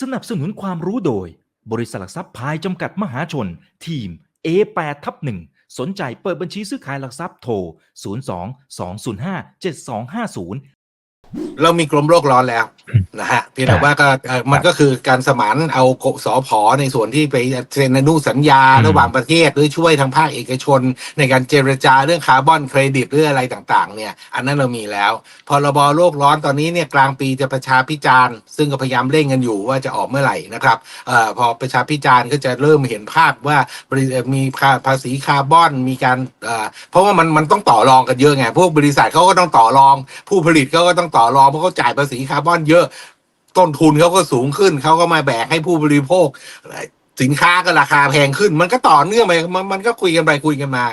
สนับสนุนความรู้โดย บริษัทหลักทรัพย์พายจำกัดมหาชน ทีม A8 ทับ1สนใจเปิดบัญชีซื้อขายหลักทรัพย์โทร 02 205 7250 เรามีกรมโรคร้อนแล้วนะฮะเพียงแต่ว่าก็เอ่อมันก็คือการสมานเอากสอพอในส่วนที่ไปเซ็นอนุสัญญาอืมระหว่างประเทศหรือช่วยทางภาคเอกชน ในการเจรจาเรื่องคาร์บอนเครดิตหรืออะไรต่างๆ เนี่ย อันนั้นเรามีแล้วพรบโลกร้อนตอนนี้เนี่ยกลางปีจะประชาพิจารณ์ ซึ่งก็พยายามเร่งกันอยู่ว่าจะออกเมื่อไหร่นะครับเอ่อพอประชาพิจารณ์ก็จะเริ่มเห็นภาพว่าบริมีค่าภาษีคาร์บอนมีการเอ่อเพราะว่ามันมันต้องต่อรองกันเยอะไงพวกบริษัทเขาก็ต้องต่อรอง ผู้ผลิตเขาก็ต้องต่อรองเพราะเขาจ่ายภาษีคาร์บอนเยอะ ต้นทุนเขาก็สูงขึ้น เขาก็มาแบกให้ผู้บริโภค สินค้าก็ราคาแพงขึ้น มันก็ต่อเนื่องไปมันมันก็คุยกันไปคุยกันมา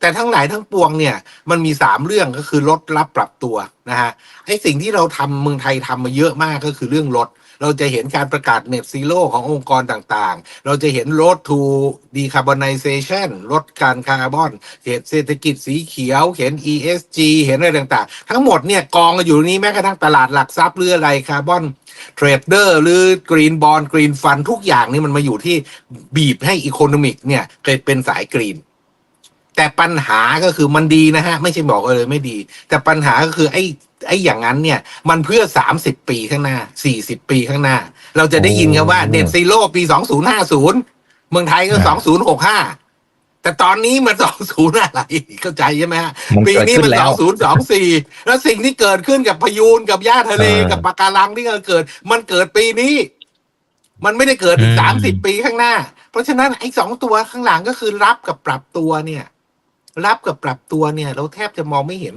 แต่ทั้งหลายทั้งปวงเนี่ยมันมีสามเรื่องก็คือลดรับปรับตัวนะฮะไอสิ่งที่เราทำเมืองไทยทำมาเยอะมากก็คือเรื่องลดเราจะเห็นการประกาศ Net Zero ขององค์กรต่างๆ เราจะเห็น Road to Decarbonization ลดการคาร์บอนเห็นเศรษฐกิจสีเขียว เห็น ESG เห็นอะไรต่างๆ ทั้งหมดเนี่ยกองกันอยู่นี้แม้กระทั่งตลาดหลักทรัพย์หรืออะไรคาร์บอนเทรดเดอร์หรือกรีนบอลกรีนฟันทุกอย่างนี่มันมาอยู่ที่บีบให้อีโคโนมิกเนี่ยเกิดเป็นสายกรีน แต่ปัญหาก็คือมันดีนะฮะ ไม่ใช่บอกว่าเลยไม่ดี แต่ปัญหาก็คือไอ้ไอ้อย่างนั้นเนี่ย มันเพื่อสามสิบปีข้างหน้าสี่สิบปีข้างหน้า เราจะได้ยินกันว่าโอ้เน็ตซีโร่ปีสองศูนย์ห้าศูนย์เมืองไทยก็คสรัอบงศูนย์หกห้าแต่ตอนนี้มันสองศูนย์อะไรเข้าใจใช่ไหมฮะมันปีเกิดนี้ขึ้มันนแล้สอวงศูนย์สองสี่แล้วสิ่งที่เกิดขึ้นกับพายุนกับหญ้าทะเลเออกับปะการังที่เกิด มันเกิดปีนี้ มันไม่ได้เกิดอีอืกมสามสิบปีข้างหน้า เพราะฉะนั้นไอ้สองตัวข้างหลังก็คือรับกับปรับตัวเนี่ย รับกับปรับตัวเนี่ย เราแทบจะมองไม่เห็น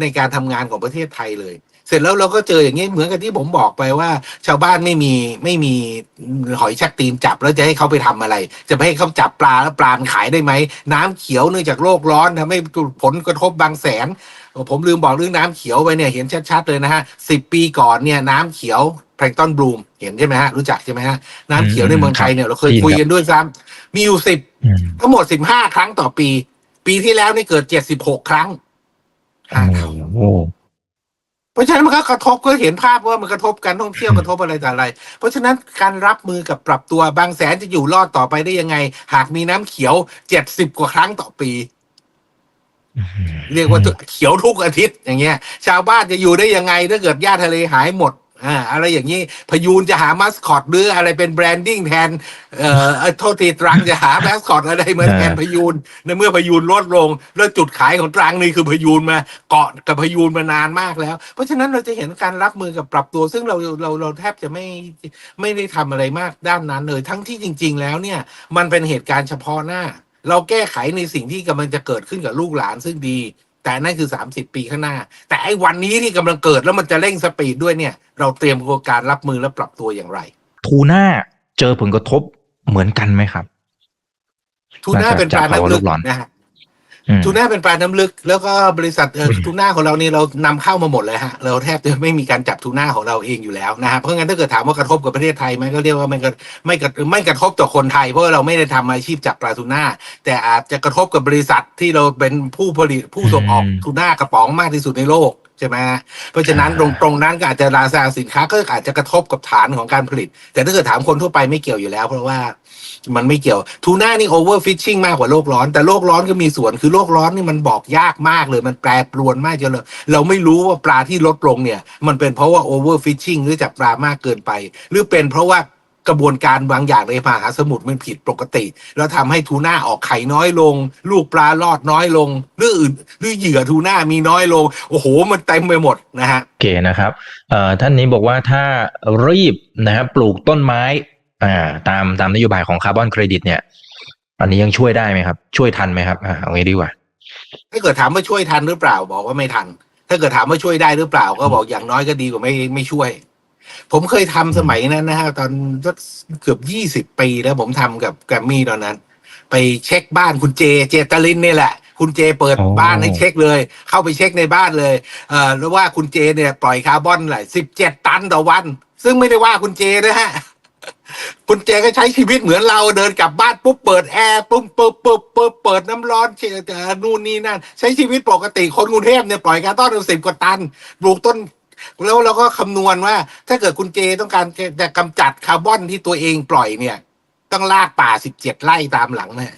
ในการทำงานของประเทศไทยเลย เสร็จแล้วเราก็เจออย่างนี้เหมือนกับที่ผมบอกไปว่า ชาวบ้านไม่มีไม่มีหอยชักตีนจับแล้วจะให้เขาไปทำอะไร จะไปให้เขาจับปลาแล้วปลามันขายได้ไหมน้ำเขียวเนื่องจากโลกร้อนทำให้ผลกระทบบางแสนผมลืมบอกเรื่องน้ำเขียวไปเนี่ยเห็นชัดๆเลยนะฮะสิบปีก่อนเนี่ยน้ำเขียวแพลงก์ต้นบลูมเห็นใช่ไหมฮะรู้จักใช่ไหมฮะน้ำเขียวในเมืองไทยเนี่ยเราเคยคุยกันด้วยซ้ำมีอยู่สิบอืมทั้งหมดสิบห้าครั้งต่อปี ปีที่แล้วนี่เกิดเจ็ดสิบหกครั้งห้าเท่าโอ้เพราะฉะนั้นมันก็กระทบก็เห็นภาพว่ามันกระทบการท่องเที่ยวกระทบอะไรต่ออะไร เพราะฉะนั้นการรับมือกับปรับตัวบางแสนจะอยู่รอดต่อไปได้ยังไง หากมีน้ำเขียวเจ็ดสิบกว่าครั้งต่อปี เรียกว่าเขียวทุกอาทิตย์อย่างเงี้ย ชาวบ้านจะอยู่ได้ยังไงถ้าเกิดหญ้าทะเลหายหมด อ่าอะไรอย่างนี้พยูนจะหามาสคอตหรืออะไรเป็นแบรนดิ้งแทนเอ่อเอ่อโทษทีตรังจะหามาสคอตอะไรเหมือนแทนพยูนในเมื่อพยูนลดลง แล้วจุดขายของตรังนี่คือพยูนมาเกาะกับพยูนมานานมากแล้ว เพราะฉะนั้นเราจะเห็นการรับมือกับปรับตัว ซึ่งเราเราเราแทบจะไม่ไม่ได้ทำอะไรมากด้านนั้นเลยทั้งที่จริง ๆ แล้วเนี่ยมันเป็นเหตุการณ์เฉพาะหน้า เราแก้ไขในสิ่งที่กำลังจะเกิดขึ้นกับลูกหลานซึ่งดี แต่นั่นคือ 30 ปีข้างหน้า แต่ไอ้วันนี้ที่กำลังเกิดแล้วมันจะเร่งสปีดด้วยเนี่ย เราเตรียมการรับมือและปรับตัวอย่างไร ทูน่าเจอผลกระทบเหมือนกันไหมครับ ทูน่าเป็นปลาน้ำลึกนะฮะอืม ทูน่าเป็นปลาน้ำลึก แล้วก็บริษัทเอ่อทูน่าของเรานี่เรานำเข้ามาหมดเลยฮะ เราแทบจะไม่มีการจับทูน่าของเราเองอยู่แล้วนะฮะเพราะงั้นถ้าเกิดถามว่ากระทบกับประเทศไทยไหมก็เรียกว่ามันก็ไม่กระไม่กระทบต่อคนไทย เพราะว่าเราไม่ได้ทำอาชีพจับปลาทูน่าแต่อาจจะกระทบกับบริษัทที่เราเป็นผู้ผลิตผู้ส่งออกอืมทูน่ากระป๋องมากที่สุดในโลก ใช่ไหมฮะเพราะฉะนั้นตรงตรงนั้นก็อาจจะราคาสินค้าก็อาจจะกระทบกับฐานของการผลิต แต่ถ้าเกิดถามคนทั่วไปไม่เกี่ยวอยู่แล้ว เพราะว่ามันไม่เกี่ยวทูน่านี่โอเวอร์ฟิชชิ่งมากกว่าโลกร้อน แต่โลกร้อนก็มีส่วนคือโลกร้อนนี่มันบอกยากมากเลยมันแปรปรวนมากจนเราเราไม่รู้ว่าปลาที่ลดลงเนี่ย มันเป็นเพราะว่าโอเวอร์ฟิชชิ่งหรือจับปลามากเกินไป หรือเป็นเพราะว่า กระบวนการบางอย่างในมหาสมุทรมันผิดปกติ แล้วทำให้ทูน่าออกไข่น้อยลง ลูกปลารอดน้อยลง หรืออื่นหรือเหยื่อทูน่ามีน้อยลง โอ้โห มันเต็มไปหมดนะฮะ โอเคนะครับเอ่อท่านนี้บอกว่าถ้ารีบนะครับปลูกต้นไม้อ่าตามตามนโยบายของคาร์บอนเครดิตเนี่ยอันนี้ยังช่วยได้ไหมครับ ช่วยทันไหมครับอ่าเอางี้ดีกว่า ถ้าเกิดถามว่าช่วยทันหรือเปล่าบอกว่าไม่ทัน ถ้าเกิดถามว่าช่วยได้หรือเปล่าก็บอกอย่างน้อยก็ดีกว่าไม่ไม่ช่วย ผมเคยทำสมัยนั้นนะฮะตอนสักเกือบยี่สิบปีแล้วผมทำกับแกรมมี่ตอนนั้น ไปเช็คบ้านคุณเจเจตลินนี่แหละ คุณเจเปิดอ๋อ บ้านให้เช็คเลย เข้าไปเช็คในบ้านเลยเอ่อแล้วว่าคุณเจเนี่ยปล่อยคาร์บอนหลายสิบเจ็ดตันต่อวัน ซึ่งไม่ได้ว่าคุณเจนะฮะ คุณเจก็ใช้ชีวิตเหมือนเราเดินกลับบ้านปุ๊บเปิดแอร์ปุ๊บปุ๊บปุ๊บปุ๊บเปิดน้ำร้อนเชเอ่อนู่นนี่นั่น ใช้ชีวิตปกติคนกรุงเทพเนี่ยปล่อยการต้อนสิบกว่าตันปลูกต้น แล้วเราก็คำนวณว่า ถ้าเกิดคุณเจต้องการจะกำจัดคาร์บอนที่ตัวเองปล่อยเนี่ย ต้องลากป่าสิบเจ็ดไร่ตามหลังเนี่ย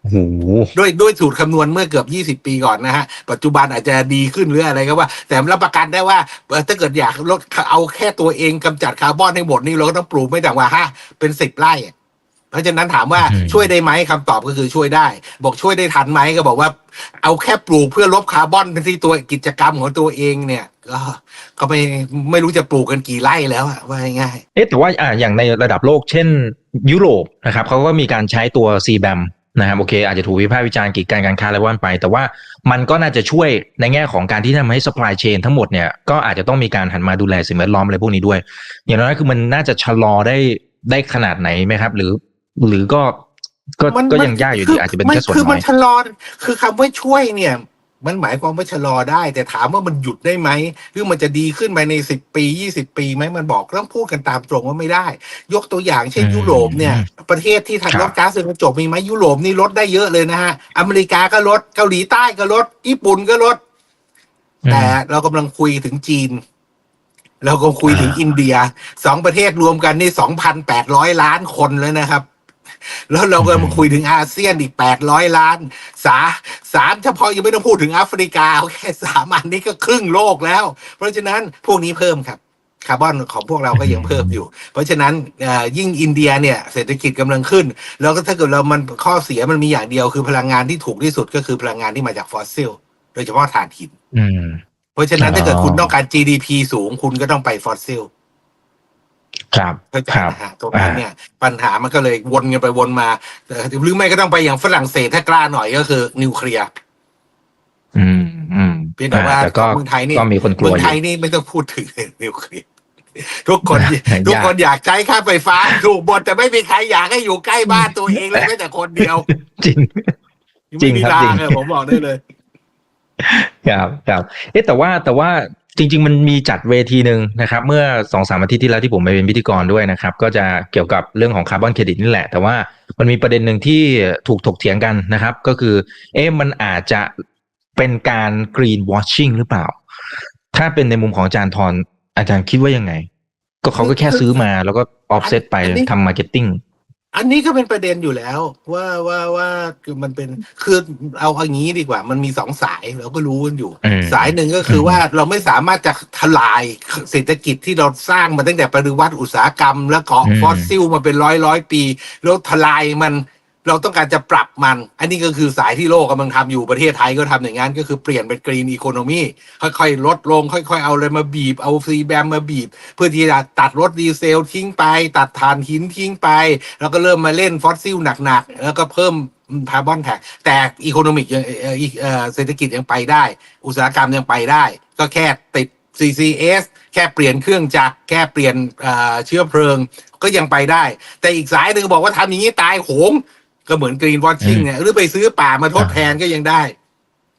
โอ้โหด้วยด้วยสูตรคำนวณเมื่อเกือบยี่สิบปีก่อนนะฮะ ปัจจุบันอาจจะดีขึ้นหรืออะไรก็ว่า แต่รับประกันได้ว่าเอ่อถ้าเกิดอยากลดเอาแค่ตัวเองกำจัดคาร์บอนให้หมดนี่เราก็ต้องปลูกไม่ต่ำกว่าห้าเป็นสิบไร่อะ เพราะฉะนั้นถามว่าอืมช่วยได้ไหมคำตอบก็คือช่วยได้ บอกช่วยได้ทันไหมก็บอกว่า เอาแค่ปลูกเพื่อลบคาร์บอนที่ตัวกิจกรรมของตัวเองเนี่ย ก็ก็ไม่ไม่รู้จะปลูกกันกี่ไร่แล้วอะว่าง่ายเอ๊ะแต่ว่าอ่าอย่างในระดับโลก เช่น ยุโรปนะครับเขาก็มีการใช้ตัว CBAM นะครับโอเค อาจจะถูกวิพากษ์วิจารณ์กีดการการค้าอะไรว่าไป แต่ว่ามันก็น่าจะช่วยในแง่ของการที่ทำให้ supply chain ทั้งหมดเนี่ยก็อาจจะต้องมีการหันมาดูแลสิ่งแวดล้อมอะไรพวกนี้ด้วย อย่างน้อยคือมันน่าจะชะลอได้ได้ขนาดไหนไหมครับ หรือ หรือก็ก็มันก็มันยังยากอยู่ดีอาจจะเป็นมัแค่ส่วนคือน้มัอนยชะลอคือคำว่าช่วยเนี่ย มันหมายความว่าชะลอได้ แต่ถามว่ามันหยุดได้ไหมหรือมันจะดีขึ้นไปในสิบปียี่สิบปีไหมมันบอกต้องพูดกันตามตรงว่าไม่ได้ ยกตัวอย่างเช่นอืมยุโรปเนี่ย ประเทศที่ครัทำบลดก๊าซเรือนกระจกมีไหมยุโรปนี่ลดได้เยอะเลยนะฮะอเมริกาก็ลดเกาหลีใต้ก็ลดญี่ปุ่นก็ลด แต่เรากำลังคุยถึงจีนเราก็คุยถึงอ่าอินเดียสองประเทศรวมกันนี่สองพันแปดร้อยล้านคนแล้วนะครับ แล้วเราก็มาคุยถึงอาเซียนอีกแปดร้อยล้าน สาสามเฉพาะยังไม่ต้องพูดถึงแอฟริกาเอาแค่สามอันนี้ก็ครึ่งโลกแล้ว เพราะฉะนั้นพวกนี้เพิ่มครับคาร์บอนของพวกเราก็ยังเพิ่มอยู่ เพราะฉะนั้นเอ่อยิ่งอินเดียเนี่ยเศรษฐกิจกำลังขึ้น แล้วก็ถ้าเกิดเรามันข้อเสียมันมีอย่างเดียวคือพลังงานที่ถูกที่สุดก็คือพลังงานที่มาจากฟอสซิลโดยเฉพาะถ่านหินอืมเพราะฉะนั้นอ๋อถ้าเกิดคุณต้องการ GDP สูงคุณก็ต้องไปฟอสซิล ครับเข้าใจครับนะฮะตรงนั้นเนี่ยปัญหามันก็เลยวนกันไปวนมาเอ่อหรือไม่ก็ต้องไปอย่างฝรั่งเศสถ้ากล้าหน่อยก็คือ นิวเคลียร์อืมอืมเพียงแต่ว่าอ่แต่ก็เมืองไทยนี่ก็มีคนกลัเมืวองอไทยู่ยนี่ไม่ต้องพูดถึงนิวเคลียร์ทุกคนยากทุกคนอยากใช้ค่าไฟฟ้าถูกบทแต่ไม่มีใครอยากให้อยู่ใกล้บ้านตัวเองเลยแม้แต่คนเดียว จริง จริงไม่มีครับทาจริงอะผมบอกได้เลยครับครับเอ๊ะแต่ว่าแต่ว่า จริง ๆ มันมีจัดเวทีหนึ่งนะครับ เมื่อสองสามอาทิตย์ที่แล้วที่ผมไปเป็นพิธีกรด้วยนะครับ ก็จะเกี่ยวกับเรื่องของคาร์บอนเครดิตนี่แหละ แต่ว่ามันมีประเด็นหนึ่งที่ถูกถกเถียงกันนะครับ ก็คือเอ๊ะมันอาจจะเป็นการกรีนวอชชิ่งหรือเปล่า ถ้าเป็นในมุมของอาจารย์ทรอาจารย์คิดว่ายังไง ก็เขาก็แค่ซื้อมาแล้วก็ออฟเซตไปอันนี้ทำมาร์เก็ตติ้ง อันนี้ก็เป็นประเด็นอยู่แล้ว ว่าว่าว่าคือมันเป็นคือเอาอย่างนี้ดีกว่า มันมีสองสายเราก็รู้กันอยู่อืมสายหนึ่งก็คือว่าเราไม่สามารถจะทลายเศรษฐกิจที่เราสร้างมาตั้งแต่ปฏิวัติอุตสาหกรรม และเกาะอืม ฟอสซิลมาเป็นร้อยร้อยปี แล้วทลายมัน เราต้องการจะปรับมัน อันนี้ก็คือสายที่โลกกำลังทำอยู่ประเทศไทยก็ทำอย่างนั้น ก็คือเปลี่ยนเป็นกรีนอีโคโนมีค่อยๆ ลดลง ค่อยๆ เอาอะไรมาบีบ เอาซีแบมมาบีบ เพื่อที่จะตัดรถดีเซลทิ้งไป ตัดถ่านหินทิ้งไป แล้วก็เริ่มมาเล่นฟอสซิลหนักๆ แล้วก็เพิ่มคาร์บอนแท็กแต่อีโคโนมิกเศรษฐกิจยังไปได้ อุตสาหกรรมยังไปได้ ก็แค่ติด CCS แค่เปลี่ยนเครื่องจักรแค่เปลี่ยนเชื้อเพลิงก็ยังไปได้ แต่อีกสายหนึ่งบอกว่าทำอย่างนี้ตายโหง ก็เหมือนกรีนวอชชิ่งเนี่ย หรือไปซื้อป่ามาทดแทนก็ยังได้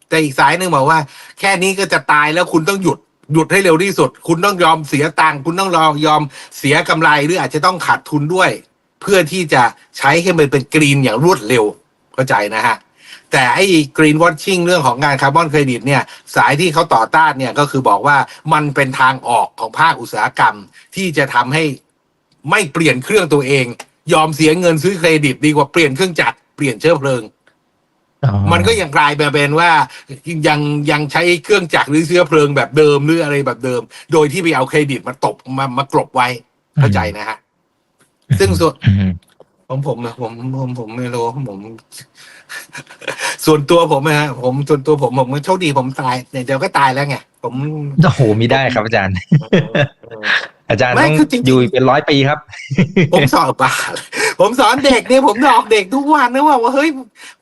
แต่อีกสายหนึ่งบอกว่า แค่นี้ก็จะตายแล้วคุณต้องหยุดหยุดให้เร็วที่สุด คุณต้องยอมเสียตังค์คุณต้องรอยอมเสียกำไรหรืออาจจะต้องขาดทุนด้วย เพื่อที่จะใช้ให้มันเป็นกรีนอย่างรวดเร็วเข้าใจนะฮะ แต่ไอ้กรีนวอชชิ่งเรื่องของงานคาร์บอนเครดิตเนี่ย สายที่เขาต่อต้านเนี่ยก็คือบอกว่ามันเป็นทางออกของภาคอุตสาหกรรมที่จะทำให้ไม่เปลี่ยนเครื่องตัวเอง ยอมเสียเงินซื้อเครดิตดีกว่าเปลี่ยนเครื่องจักรเปลี่ยนเชื้อเพลิง มันก็ยังกลายมาเป็นว่ายังยังใช้เครื่องจักรหรือเชื้อเพลิงแบบเดิมหรืออะไรแบบเดิม โดยที่ไปเอาเครดิตมาตบมามากรบไว้เข้าใจนะฮะ ซึ่งส่วนอืมของผมนะผมผมผมไม่รู้ผม ส่วนตัวผมนะฮะผมส่วนตัวผมผมโชคดีผมตายเนี่ยเดี๋ยวก็ตายแล้วไงผมโอ้โหมีได้ครับอาจารย์ อาจารย์ไม่ต้องคือจริงๆอยู่อีกเป็นร้อยปีครับ ผมสอนป่าผมสอนเด็กเนี่ยผมหลอกเด็กทุกวันนะว่าว่าเฮ้ย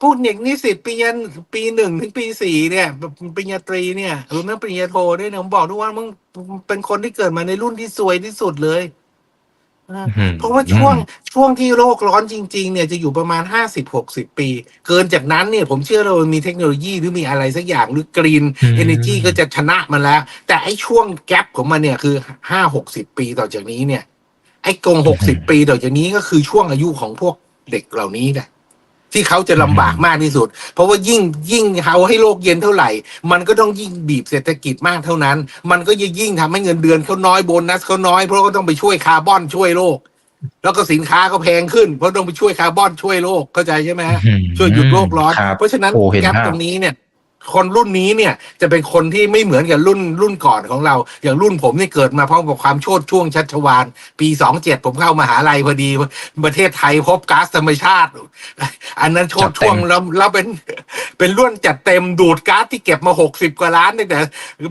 พวกเด็กนิสิตปียันปีหนึ่งถึงปีสี่เนี่ยปริญญาตรีเนี่ยรวมทั้งปริญญาโทด้วยเนี่ยผมบอกทุกวันมึงเป็นคนที่เกิดมาในรุ่นที่สวยที่สุดเลยอ่าอืม เพราะว่าช่วงช่วงที่โลกร้อนจริง ๆ เนี่ยจะอยู่ประมาณห้าสิบหกสิบปี เกินจากนั้นเนี่ยผมเชื่อเรามีเทคโนโลยีหรือมีอะไรสักอย่างหรือกรีนอืมเอเนจีก็จะชนะมันแล้ว แต่ไอ้ช่วงแกลบของมันเนี่ยคือห้าหกสิบปีต่อจากนี้เนี่ย ไอ้กงหกสิบปีต่อจากนี้ก็คือช่วงอายุของพวกเด็กเหล่านี้แหละ ที่เขาจะลำบากมากที่สุด เพราะว่ายิ่งยิ่งเขาให้โลกเย็นเท่าไหร่ มันก็ต้องยิ่งบีบเศรษฐกิจมากเท่านั้น มันก็จะยิ่งทำให้เงินเดือนเขาน้อยโบนัสเขาน้อยเพราะก็ต้องไปช่วยคาร์บอนช่วยโลก แล้วก็สินค้าก็แพงขึ้น เพราะต้องไปช่วยคาร์บอนช่วยโลกเข้าใจใช่ไหมฮะอืมช่วยหยุดโลกร้อน ครับ เพราะฉะนั้นโอ้เห็นแกปภาพ ตรงนี้เนี่ย คนรุ่นนี้เนี่ยจะเป็นคนที่ไม่เหมือนกับรุ่นรุ่นก่อนของเรา อย่างรุ่นผมนี่เกิดมาพร้อมกับความโชดช่วงชัชวาลปีสองเจ็ดผมเข้ามหาลัยพอดี ประเทศไทยพบก๊าซธรรมชาติ อันนั้นโชดช่วงแล้วแล้วเป็นเป็นรุ่นจัดเต็มดูดก๊าซที่เก็บมาหกสิบกว่าล้านตั้งแต่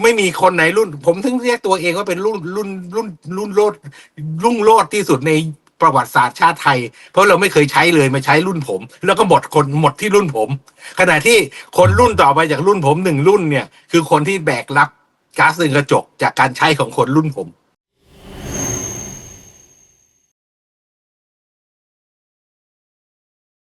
ไม่มีคนไหนรุ่น ผมถึงเรียกตัวเองว่าเป็นรุ่นรุ่นรุ่นรุ่นโลดรุ่งโลดที่สุดใน ประวัติศาสตร์ชาติไทย เพราะเราไม่เคยใช้เลยมาใช้รุ่นผม แล้วก็หมดคนหมดที่รุ่นผม ขณะที่คนรุ่นต่อไปจากรุ่นผมหนึ่งรุ่นเนี่ย คือคนที่แบกรับก๊าซเรือนกระจกจากการใช้ของคนรุ่นผม